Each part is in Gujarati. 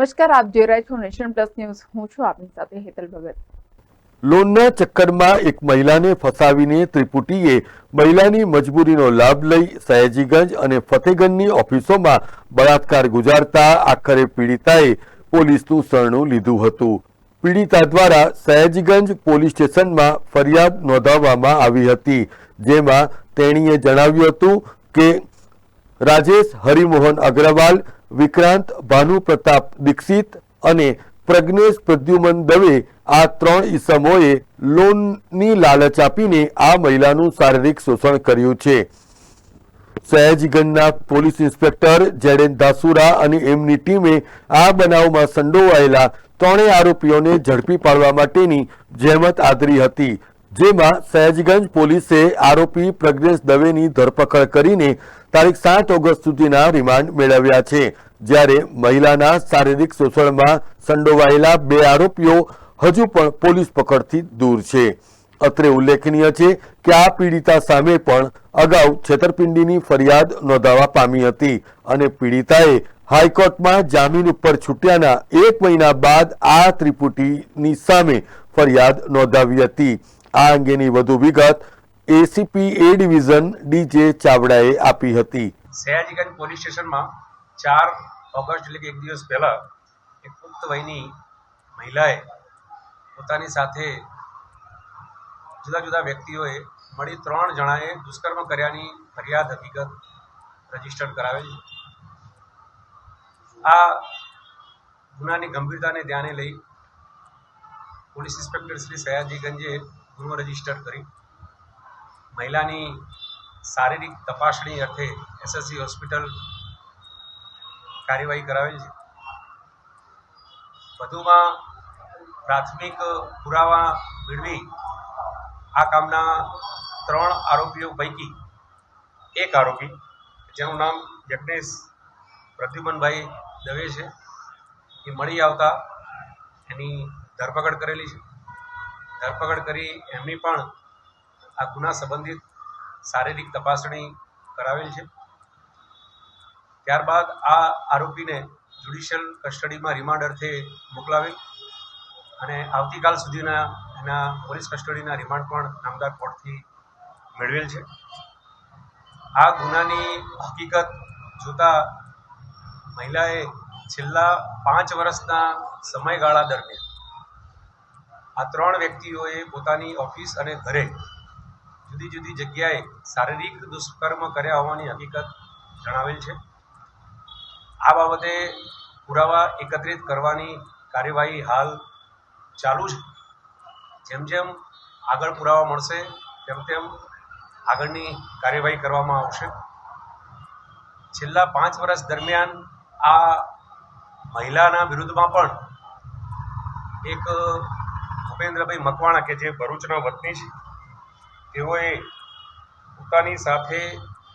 નમસ્કાર, આપ જોઈ રહ્યા છો નેશન પ્લસ ન્યૂઝ. હું છું આપની સાથે હેતલ ભગત. લોનના ચક્કરમાં એક મહિલાને ફસાવીને ત્રિપુટીએ મહિલાની મજબૂરીનો લાભ લઈ સયાજીગંજ અને ફતેગંજની ઓફિસોમાં બળાત્કાર ગુજારતા આખરે પીડિતાએ પોલીસનું શરણું લીધું હતું. પીડિતા દ્વારા સયાજીગંજ પોલીસ સ્ટેશનમાં ફરિયાદ નોંધાવવામાં આવી હતી, જેમાં તેણીએ જણાવ્યું હતું કે, રાજેશ હરિમોહન અગ્રવાલ વિક્રાંત, ભાનુ પ્રતાપ, દીક્ષિત અને પ્રજ્ઞેશ પ્રદ્યુમન દવે આ ત્રણ ઈસમોએ લોનની લાલચ આપીને આ મહિલાનું શારીરિક શોષણ કર્યું છે. સયાજીગંજના પોલીસ ઇન્સ્પેક્ટર, જેડેન દાસુરા અને એમની ટીમે આ બનાવમાં સંડોવાયેલા ત્રણેય આરોપીઓને ઝડપી પાડવા માટેની જહેમત આદરી હતી. જેમાં સયાજીગંજ પોલીસે આરોપી પ્રજ્ઞેશ દવેની ધરપકડ કરીને તારીખ સાત ઓગસ્ટ સુધીના રિમાન્ડ મેળવ્યા છે. જ્યારે મહિલાના શારીરિક શોષણમાં સંડોવાયેલા બે આરોપીઓ હજુ પણ પોલીસ પકડથી દૂર છે. અત્રે ઉલ્લેખનીય છે કે આ પીડિતા સામે પણ અગાઉ છેતરપિંડીની ફરિયાદ નોંધાવા પામી હતી અને પીડિતાએ હાઈકોર્ટમાં જામીન ઉપર છૂટ્યાના એક મહિના બાદ આ ત્રિપુટીની સામે ફરિયાદ નોંધાવી હતી. આ અંગેની વધુ વિગત એસીપી એ ડિવિઝન ડીજે ચાવડાએ આપી હતી. સયાજીગંજ પોલીસ સ્ટેશનમાં ચાર ઓગસ્ટ, એટલે કે એક દિવસ પહેલા એક પુખ્ત વયની મહિલાએ પોતાની સાથે જુદા જુદા વ્યક્તિઓએ મળી ત્રણ જણાએ દુષ્કર્મ કર્યાની ફરિયાદ હકીકત રજિસ્ટર કરાવેલ. આ ગુનાની ગંભીરતાને ધ્યાને લઈ પોલીસ ઇન્સ્પેક્ટર શ્રી સયાજીગંજે ગુનો રજિસ્ટર કરી. મહિલાની શારીરિક તપાસણી અર્થે એસએસસી હોસ્પિટલ કાર્યવાહી કરાવેલ છે. વધુમાં પ્રાથમિક પુરાવા મેળવી આ કામના ત્રણ આરોપીઓ પૈકી એક આરોપી, જેનું નામ યજ્ઞેશ પ્રદ્યુમનભાઈ દવે છે. એ મળી આવતા એની ધરપકડ કરેલી છે. ધરપકડ કરી એમની પણ આ ગુના સંબંધિત શારીરિક તપાસણી કરાવેલ છે. ત્યારબાદ આ આરોપીને જ્યુડિશિયલ કસ્ટડીમાં રિમાન્ડ અર્થે મોકલાવેલ અને આવતીકાલ સુધીના એના પોલીસ કસ્ટડીના રિમાન્ડ પણ નામદાર કોર્ટથી મેળવેલ છે. આ ગુનાની હકીકત જોતા મહિલાએ છેલ્લા પાંચ વર્ષના સમયગાળા દરમિયાન આ ત્રણ વ્યક્તિઓએ પોતાની ઓફિસ અને ઘરે જુદી જુદી જગ્યાએ શારીરિક દુષ્કર્મ કર્યા હોવાની હકીકત જણાવેલ છે. આ બાબતે પુરાવા એકત્રિત કરવાની કાર્યવાહી હાલ ચાલુ છે. જેમ જેમ આગળ પુરાવા મળશે, તેમ તેમ આગળની કાર્યવાહી કરવામાં આવશે. છેલ્લા પાંચ વર્ષ દરમિયાન આ મહિલાના વિરુદ્ધમાં પણ એક ભૂપેન્દ્રભાઈ મકવાણા કે જે ભરૂચના વતની છે, તેઓએ પોતાની સાથે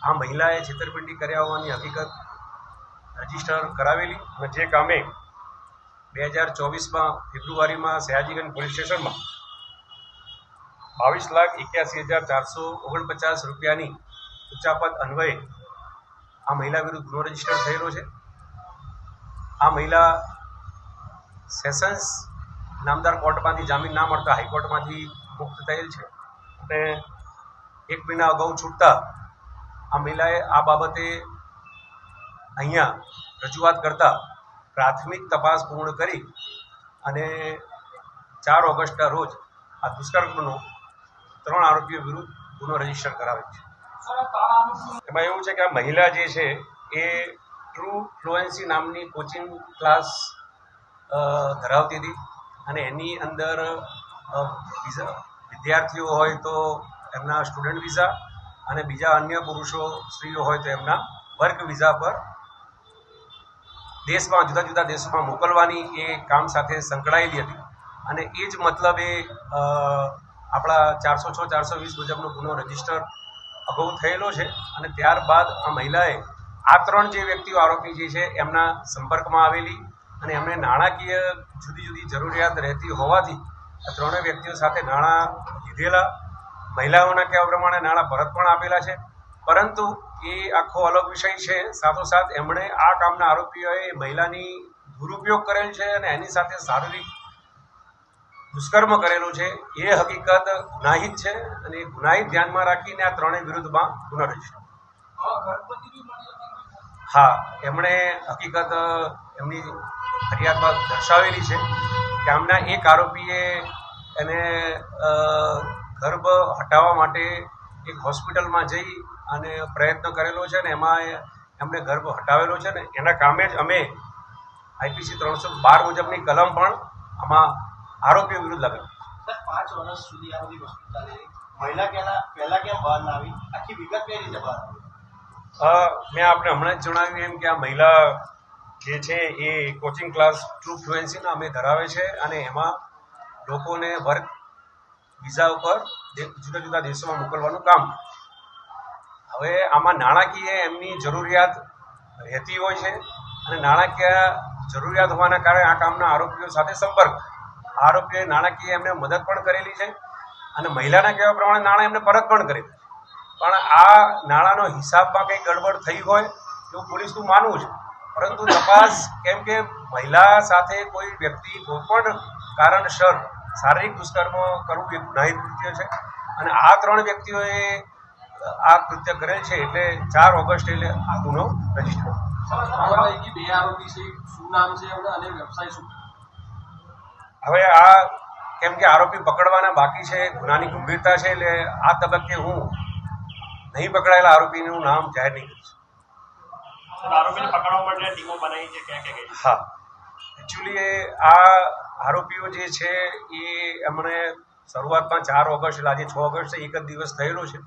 આ મહિલાએ છેતરપિંડી કર્યા હોવાની હકીકત રજિસ્ટર કરાવેલી અને જે કામે બે હજાર ચોવીસમાં ફેબ્રુઆરીમાં સયાજીગંજ પોલીસ સ્ટેશનમાં બાવીસ લાખ એક્યાસી હજાર ચારસો ઓગણપચાસ રૂપિયાની ઉચ્ચાપત અન્વયે આ મહિલા વિરુદ્ધ ગુનો રજિસ્ટર થયેલો છે. આ મહિલા સેશન્સ નામદાર કોર્ટમાંથી જામીન ના મળતા હાઈકોર્ટમાંથી મુક્ત થયેલ છે. અને એક મહિના અગાઉ છૂટતા આ મહિલાએ આ બાબતે અહીંયા રજૂઆત કરતા પ્રાથમિક તપાસ પૂર્ણ કરી અને ચાર ઓગસ્ટના રોજ આ દુષ્કર્મનો ત્રણ આરોપીઓ વિરુદ્ધ ગુનો રજિસ્ટર કરાવે છે. એમાં એવું છે કે આ મહિલા જે છે એ ટ્રુ ફ્લુએન્સી નામની કોચિંગ ક્લાસ ધરાવતી હતી. અને એની અંદર વિઝા વિદ્યાર્થીઓ હોય તો એમના સ્ટુડન્ટ વિઝા અને બીજા અન્ય પુરુષો, સ્ત્રીઓ હોય તો એમના વર્ક વિઝા પર દેશમાં, જુદા જુદા દેશોમાં મોકલવાની એ કામ સાથે સંકળાયેલી હતી. અને એ જ મતલબે આપણા ચારસો છ, ચારસો વીસ મુજબનો ગુનો રજિસ્ટર અગાઉ થયેલો છે અને ત્યારબાદ આ મહિલાએ આ ત્રણ જે વ્યક્તિઓ આરોપી જે છે, એમના સંપર્કમાં આવેલી અને એમણે નાણાકીય જુદી જુદી જરૂરિયાત રહેતી હોવાથી આ ત્રણેય વ્યક્તિઓ સાથે નાણાં લીધેલા મહિલાઓના કહેવા પ્રમાણે નાણાં પરત પણ આપેલા છે. પરંતુ એ આખો અલગ વિષય છે. સાથોસાથ એમણે આ કામના આરોપીઓએ મહિલાની દુરુપયોગ કરેલ છે અને એની સાથે શારીરિક દુષ્કર્મ કરેલું છે. એ હકીકત ગુનાહિત છે અને એ ગુનાહિત ધ્યાનમાં રાખીને આ ત્રણેય વિરુદ્ધમાં ગુનો રજિસ્ટર હા એમણે હકીકત એમની ફરિયાદમાં દર્શાવેલી છે. કે આમના એક આરોપીએ એને ગર્ભ હટાવવા માટે એક હોસ્પિટલમાં જઈ અને પ્રયત્ન કરેલો છે ને એમાં એમણે ગર્ભ હટાવેલો છે ને એના કામે જ અમે આઈપીસી ત્રણસો બાર મુજબની કલમ પણ આમાં આરોપીઓ વિરુદ્ધ લગાવી પાંચ વર્ષ સુધી આ બધી હોસ્પિટલે મહિલા કેલા પહેલા કેમ બહાર ના આવી? આખી વિગત કઈ રીતે બહાર મેં આપણે હમણાં જ જણાવ્યું એમ કે આ મહિલા જે છે એ કોચિંગ ક્લાસ ટ્રુ ફ્લુએન્સીના અમે ધરાવે છે અને એમાં લોકોને વર્ક વિઝા ઉપર જુદા જુદા દેશોમાં મોકલવાનું કામ હવે આમાં નાણાકીય એમની જરૂરિયાત રહેતી હોય છે અને નાણાકીય જરૂરિયાત હોવાના કારણે આ કામના આરોપીઓ સાથે સંપર્ક આરોપીઓએ નાણાકીય એમને મદદ પણ કરેલી છે અને મહિલાના કહેવા પ્રમાણે નાણાં એમને પરત પણ કરેલું પણ આ નાણાંનો હિસાબમાં કંઈ ગડબડ થઈ હોય એવું પોલીસનું માનવું છે પરંતુ તપાસ કેમ કે મહિલા સાથે કોઈ વ્યક્તિ કોઈ પણ કારણસર શારીરિક દુષ્કર્મ કરવું એ ગુનાહિત કૃત્ય છે. અને આ ત્રણ વ્યક્તિઓએ આ કૃત્ય કરેલ છે એટલે ચાર ઓગસ્ટ એટલે આ ગુનો રજિસ્ટર. બે આરોપી છે શું નામ છે અને વ્યવસાય શું? હવે આ કેમ કે આરોપી પકડવાના બાકી છે ગુનાની ગંભીરતા છે એટલે આ તબક્કે હું નહીં પકડાયેલા આરોપીનું નામ જાહેર નહીં કરીશ આરોપીને પકડવા માટે ટીમો બનાવી છે ક્યાં ક્યાં ગઈ હા. એકચ્યુઅલી આ આરોપીઓ જે છે એ એમણે શરૂઆતમાં ચાર ઓગસ્ટ એટલે આજે છ ઓગસ્ટ એક જ દિવસ થયેલો છે.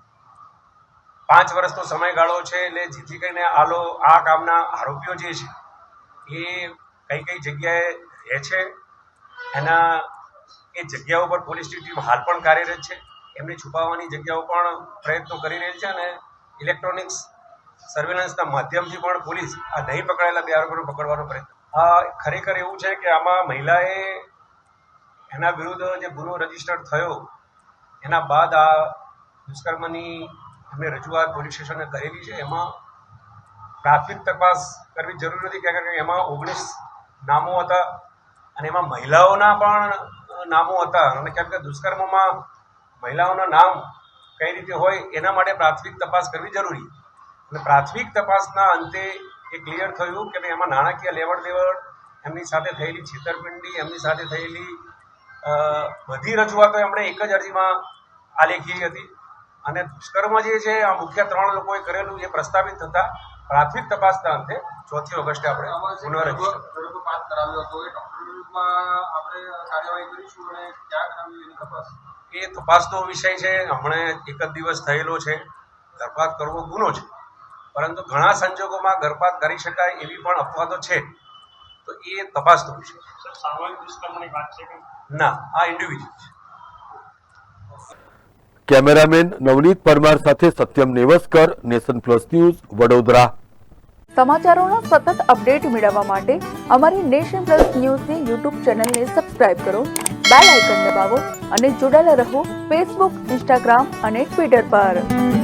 પાંચ વર્ષનો સમયગાળો છે એટલે જેથી કરીને આલો આ કામના આરોપીઓ જે છે એ કઈ કઈ જગ્યાએ રહે છે એના એ જગ્યાઓ ઉપર પોલીસની ટીમ હાલ પણ કાર્યરત છે. એમને છુપાવવાની જગ્યાઓ પણ પ્રયત્નો કરી રહી છે અને ઇલેક્ટ્રોનિક્સ સર્વેલન્સના માધ્યમથી પણ પોલીસ આ નહીં પકડાયેલા બે આરોપીઓને પકડવાનો પ્રયત્ન આ ખરેખર એવું છે કે આમાં મહિલાએ એના વિરુદ્ધ જે ગુનો રજિસ્ટર થયો, એના બાદ આ દુષ્કર્મની અમે રજૂઆત પોલીસ સ્ટેશને કરેલી છે. એમાં પ્રાથમિક તપાસ કરવી જરૂરી નથી, કારણ કે એમાં ઓગણીસ નામો હતા અને એમાં મહિલાઓના પણ નામો હતા. અને કેમ કે દુષ્કર્મમાં મહિલાઓના નામ કઈ રીતે હોય એના માટે પ્રાથમિક તપાસ કરવી જરૂરી. અને પ્રાથમિક તપાસના અંતે એ ક્લિયર થયું કે ભાઈ એમાં નાણાકીય લેવડ દેવડ એમની સાથે થયેલી છેતરપિંડી એમની સાથે થયેલી બધી રજૂઆતો એમણે એક જ અરજીમાં આલેખી હતી. અને દુષ્કર્મ જે છે આ મુખ્ય ત્રણ લોકોએ કરેલું એ પ્રસ્તાવિત થતા પ્રાથમિક તપાસના અંતે ચોથી ઓગસ્ટે આપણે ગુનો રજિસ્ટર કરાવ્યો હતો એ ડોક્ટરમાં આપણે કાર્યવાહી કરીશું અને ક્યાં કરાવ્યું એની તપાસ? એ તપાસનો વિષય છે. હમણે એક જ દિવસ થયેલો છે. ગર્ભપાત કરવો ગુનો છે. પરંતુ ઘણા સંજોગોમાં ગર્ભપાત કરી શકાય એવી પણ અપવાદો છે. તો એ તપાસ વિષય છે. ના આ ઇન્ડિવિજ્યુઅલ છે. કેમેરામેન નવનીત પરમાર સાથે Satyam Nevaskar nation plus news Vadodara. સમાચારોના સતત અપડેટ મેળવવા માટે અમારી નેશન પ્લસ ન્યૂઝની યુટ્યુબ ચેનલને સબસ્ક્રાઇબ કરો બેલ આઇકન દબાવો અને જોડાયેલા રહો ફેસબુક ઇન્સ્ટાગ્રામ અને ટ્વિટર પર.